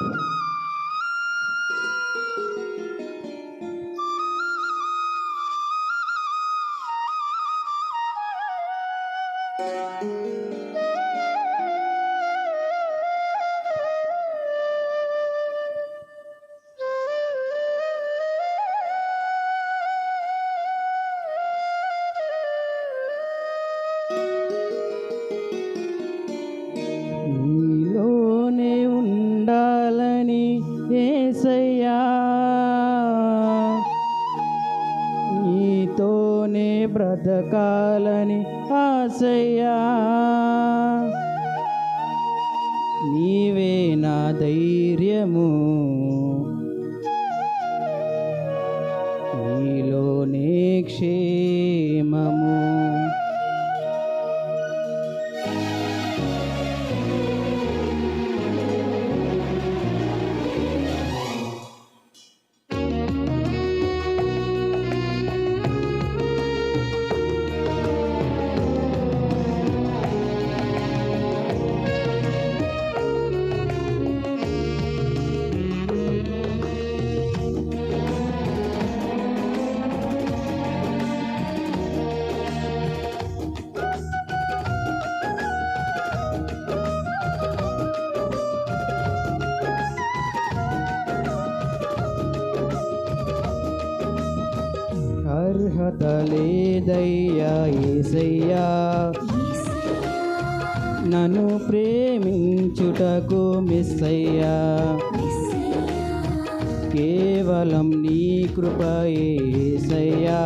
నీలోనే దాసయ్యా నీవే నా ధైర్యము. దొరకలేదయ్యా ఏసయ్యా. నన్ను ప్రేమించుటకు మిస్ అయ్యా కేవలం నీ కృపయేసయ్యా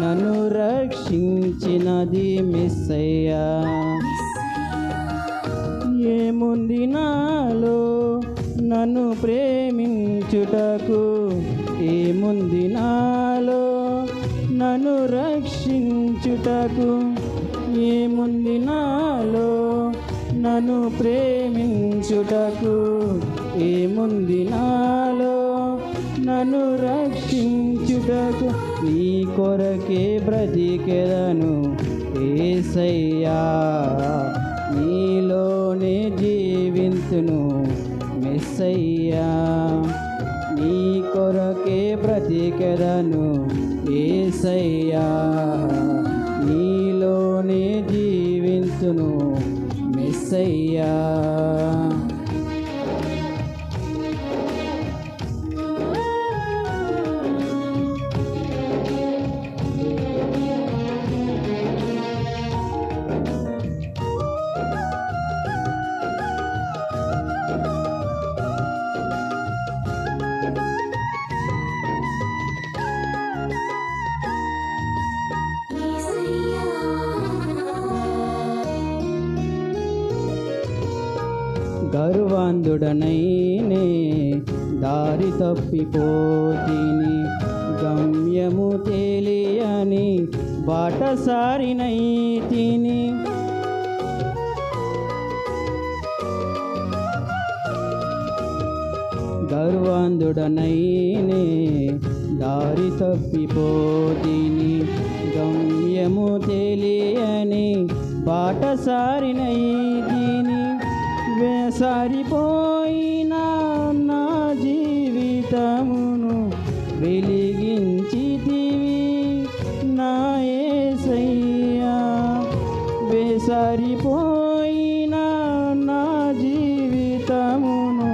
నన్ను రక్షించినది మిస్ అయ్యా ఏముంది నాలో నన్ను ప్రేమించుటకు ఏముంది నాలో? నన్ను రక్షించుటకు ఏముంది నాలో? నన్ను ప్రేమించుటకు ఏముంది నాలో? నన్ను రక్షించుటకు నీ కొరకే బ్రతికెదను ఏసయ్యా. నీ ఏసయ్యా నీ కొరకే బ్రతికెదను ఏసయ్యా నీలోనే జీవించును మెస్సయ్యా. గర్వాంధుడనైనే దారి తప్పిపోతిని గమ్యము తెలియని బాటసారినైతిని. గర్వాంధుడనైనే దారి తప్పిపోతిని గమ్యము తెలియని బాటసారినైతిని. సరిపోయిన నా జీవితమును వెలిగించితివి నా యేసయ్యా వేసారిపోయిన నా జీవితమును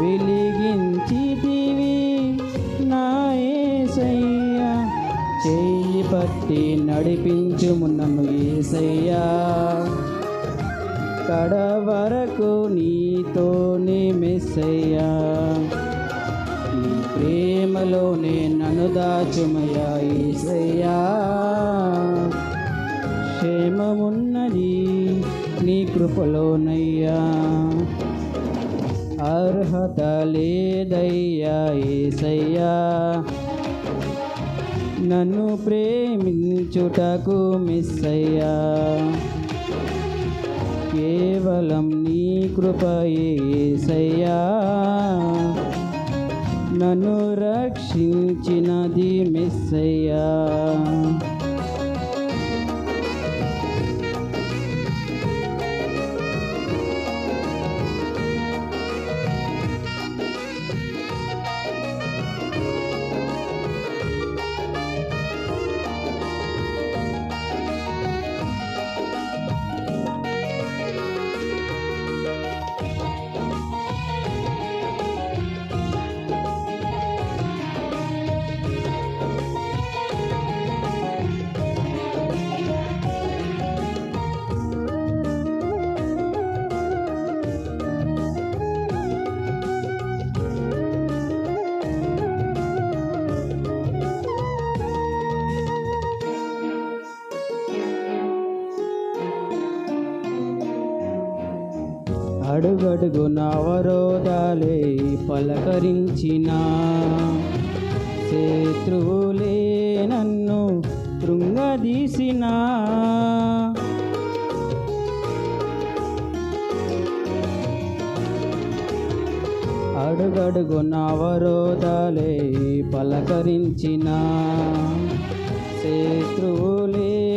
వెలిగించితివి నా యేసయ్యా చేయి పట్టి నడిపించుము నన్ను ఏసయ్యా. ఎక్కడ వరకు నీతోనే మెస్సయ్యా. నీ ప్రేమలోనే నన్ను దాచుమయా ఈసయ్యా క్షేమమున్నది నీ కృపలోనయ్యా. అర్హత లేదయ్యా ఏసయ్యా. నన్ను ప్రేమించుటకు మిస్ అయ్యా కేవలం నీ కృప ఏసయ్యా నన్ను రక్షించినది మిస్సయ్యా. అడుగడుగున అవరోధాలే పలకరించిన. శత్రువులే నన్ను కృంగదీసిన. అడుగడుగున అవరోధాలే పలకరించిన. శత్రువులే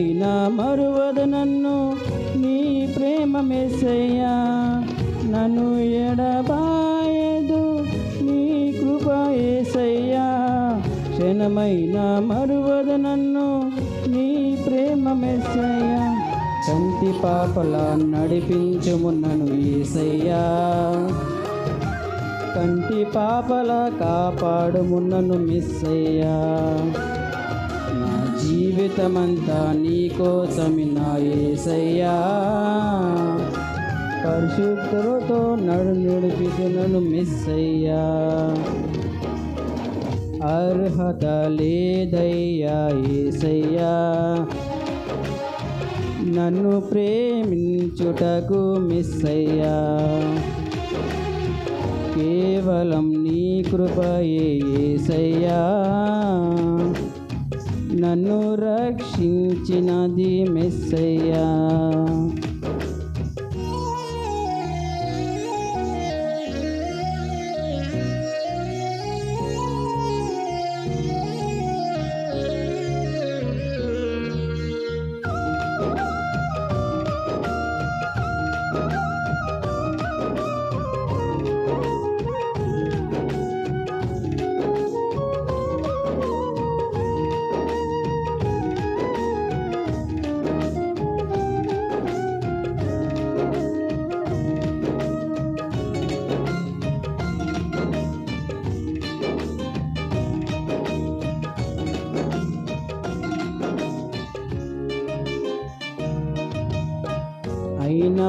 క్షణమైన మరువదు నన్ను. నీ ప్రేమ మెస్సయ్యా నన్ను ఎడబాయదు. నీ కృప ఏసయ్యా క్షణమైనా మరువదు నన్ను. నీ ప్రేమ మెస్సయ్యా కంటి పాపల నడిపించుము నన్ను ఏసయ్యా. కంటి పాపల కాపాడుమున్నను మిస్సయ్యా. నా జీవితమంతా నీ కోసమి నా ఏసయ్యా. పరిశుద్ధులతో నడు నడిపితునను మిస్సయ్యా. అర్హత లేదయ్యా ఏసయ్యా. నన్ను ప్రేమించుటకు మిస్సయ్యా. కేవలం నీ కృపయే ఏసయ్యా. నన్ను రక్షించినది మెస్సయ్యా.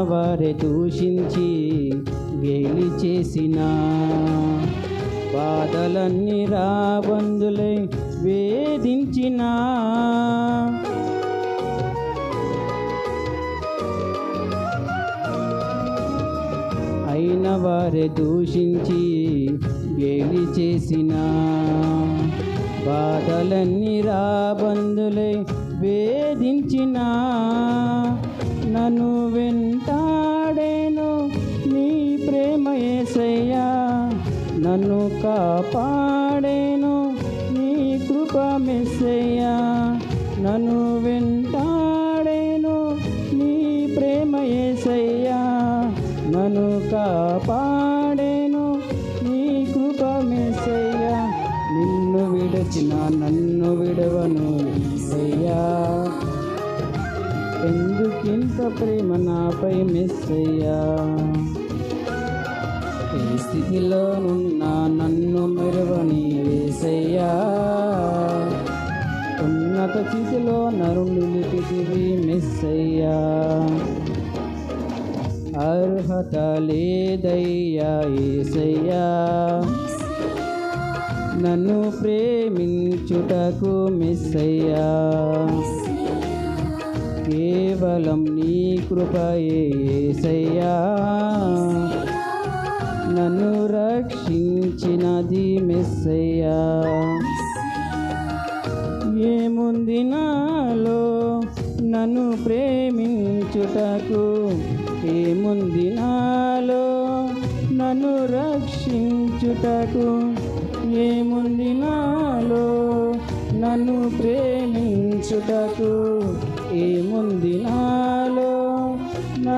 వారే దూషించి గేలి చేసిన బాధలన్నీ రాబందులై వేధించిన. అయిన వారే దూషించి గేలి చేసిన బాధలన్నీ రాబందులై వేధించిన. నన్ను వెంట నన్ను కాపాడేను నీ కృప మెస్సయ్య. నన్ను వెంటాడేను నీ ప్రేమ ఏసయ్య. నన్ను కాపాడేను నీ కృప మెస్సయ్య. నిన్ను విడచిన నన్ను విడవను ఏసయ్యా. ఎందుకింత ప్రేమ నాపై మెస్సయ్యా? ఏ స్థితిలో నున్నా నన్ను మెరవని వేసయ్యా ఉన్నత స్థితిలో నరుణ్ణి నిలిపితివి మెస్సయ్యా. అర్హత లేదయ్యా ఏసయ్యా. నన్ను ప్రేమించుటకు మెస్సయ్యా. కేవలం నీ కృపయే ఏసయ్యా. నన్ను రక్షించినది మెస్సయ్యా. ఏముంది నాలో? నన్ను ప్రేమించుటకు ఏముంది నాలో? నన్ను రక్షించుటకు ఏముంది నాలో? నన్ను ప్రేమించుటకు ఏముంది నా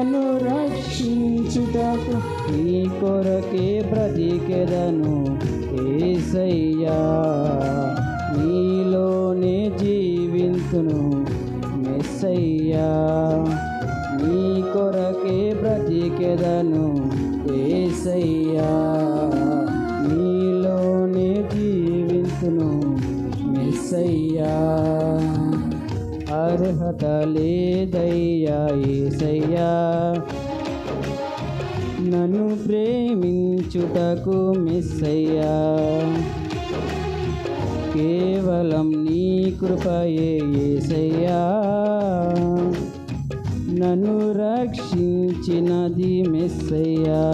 నన్ను రక్షించుటకు నీ కొరకే బ్రతికెదను ఏసయ్యా. నీలోనే జీవింతును. అర్హత లేదయ్యా ఏసయ్యా నన్ను ప్రేమించుటకు మిస్సయ్యా. కేవలం నీ కృపయే ఏసయ్యా. నన్ను రక్షించినది మెస్సయ్యా.